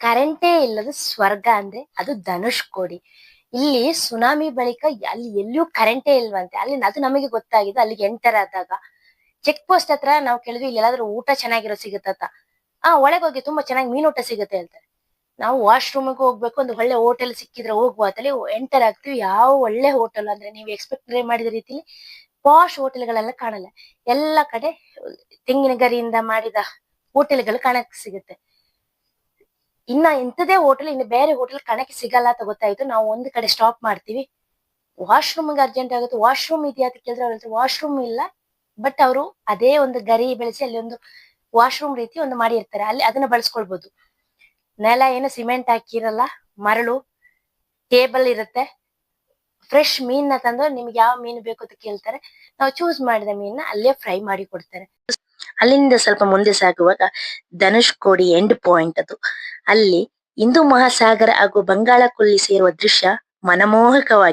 ಕರೆಂಟೇ ಇಲ್ಲದ ಸ್ವರ್ಗ ಅಂದ್ರೆ ಅದು ಧನುಷ್ಕೋಡಿ ಇಲ್ಲಿ ಸುನಾಮಿ ಬಳಿಕ ಅಲ್ಲಿ ಎಲ್ಲಿಯೂ ಕರೆಂಟೇ ಇಲ್ವಂತೆ. ಅಲ್ಲಿ ಅದು ನಮಗೆ ಗೊತ್ತಾಗಿದೆ, ಅಲ್ಲಿಗೆ ಎಂಟರ್ ಆದಾಗ. ಚೆಕ್ ಪೋಸ್ಟ್ ಹತ್ರ ನಾವು ಕೇಳಿದ್ವಿ ಇಲ್ಲಿ ಎಲ್ಲಾದ್ರೂ ಊಟ ಚೆನ್ನಾಗಿರೋ ಸಿಗುತ್ತಾ ಆ, ಒಳಗೆ ಹೋಗಿ ತುಂಬಾ ಚೆನ್ನಾಗಿ ಮೀನು ಊಟ ಸಿಗುತ್ತೆ ಹೇಳ್ತಾರೆ ನಾವು ವಾಶ್ರೂಮ್ಗೆ ಹೋಗ್ಬೇಕು, ಒಂದು ಒಳ್ಳೆ ಹೋಟೆಲ್ ಸಿಕ್ಕಿದ್ರೆ ಹೋಗುವ ಅಂತೇಳಿ ಎಂಟರ್ ಆಗ್ತೀವಿ. ಯಾವ ಒಳ್ಳೆ ಹೋಟೆಲ್ ಅಂದ್ರೆ ನೀವು ಎಕ್ಸ್ಪೆಕ್ಟ್ ಮಾಡಿದ ರೀತಿಲಿ ಪಾಶ್ ಹೋಟೆಲ್ಗಳೆಲ್ಲ ಕಾಣಲ್ಲ. ಎಲ್ಲ ಕಡೆ ತೆಂಗಿನ ಗರಿಯಿಂದ ಮಾಡಿದ ಹೋಟೆಲ್ಗಳು ಕಾಣಕ್ ಸಿಗುತ್ತೆ. ಇನ್ನ ಇಂಥದೇ ಹೋಟೆಲ್ ಇನ್ನು ಬೇರೆ ಹೋಟೆಲ್ ಕಣಕ್ಕೆ ಸಿಗಲ್ಲ ಅಂತ ಗೊತ್ತಾಯ್ತು. ನಾವು ಒಂದ್ ಕಡೆ ಸ್ಟಾಪ್ ಮಾಡ್ತೀವಿ. ವಾಶ್ರೂಮ್ಗೆ ಅರ್ಜೆಂಟ್ ಆಗುತ್ತೆ. ವಾಶ್ರೂಮ್ ಇದೆಯಾ ಅಂತ ಕೇಳಿದ್ರೆ ಅವ್ರ ವಾಶ್ರೂಮ್ ಇಲ್ಲ. ಬಟ್ ಅವರು ಅದೇ ಒಂದು ಗರಿ ಬೆಳೆಸಿ ಅಲ್ಲಿ ಒಂದು ವಾಶ್ರೂಮ್ ರೀತಿ ಒಂದು ಮಾಡಿರ್ತಾರೆ. ಅಲ್ಲಿ ಅದನ್ನ ಬಳಸ್ಕೊಳ್ಬಹುದು ನೆಲ ಏನು ಸಿಮೆಂಟ್ ಹಾಕಿರಲ್ಲ, ಮರಳು ಟೇಬಲ್ ಇರುತ್ತೆ. ಫ್ರೆಶ್ ಮೀನ್ನ ತಂದು ನಿಮ್ಗೆ ಯಾವ ಮೀನು ಬೇಕು ಅಂತ ಕೇಳ್ತಾರೆ. ನಾವು ಚೂಸ್ ಮಾಡಿದ ಮೀನ್ನ ಅಲ್ಲೇ ಫ್ರೈ ಮಾಡಿ ಕೊಡ್ತಾರೆ. ಅಲ್ಲಿಂದ ಸ್ವಲ್ಪ ಮುಂದೆ ಸಾಗುವಾಗ ಧನುಷ್ಕೋಡಿ ಎಂಡ್ ಪಾಯಿಂಟ್ ಅದು. ಅಲ್ಲಿ ಹಿಂದೂ ಮಹಾಸಾಗರ ಹಾಗೂ ಬಂಗಾಳ ಕೊಲ್ಲಿ ಸೇರುವ ದೃಶ್ಯ ಮನಮೋಹಕವಾಗಿ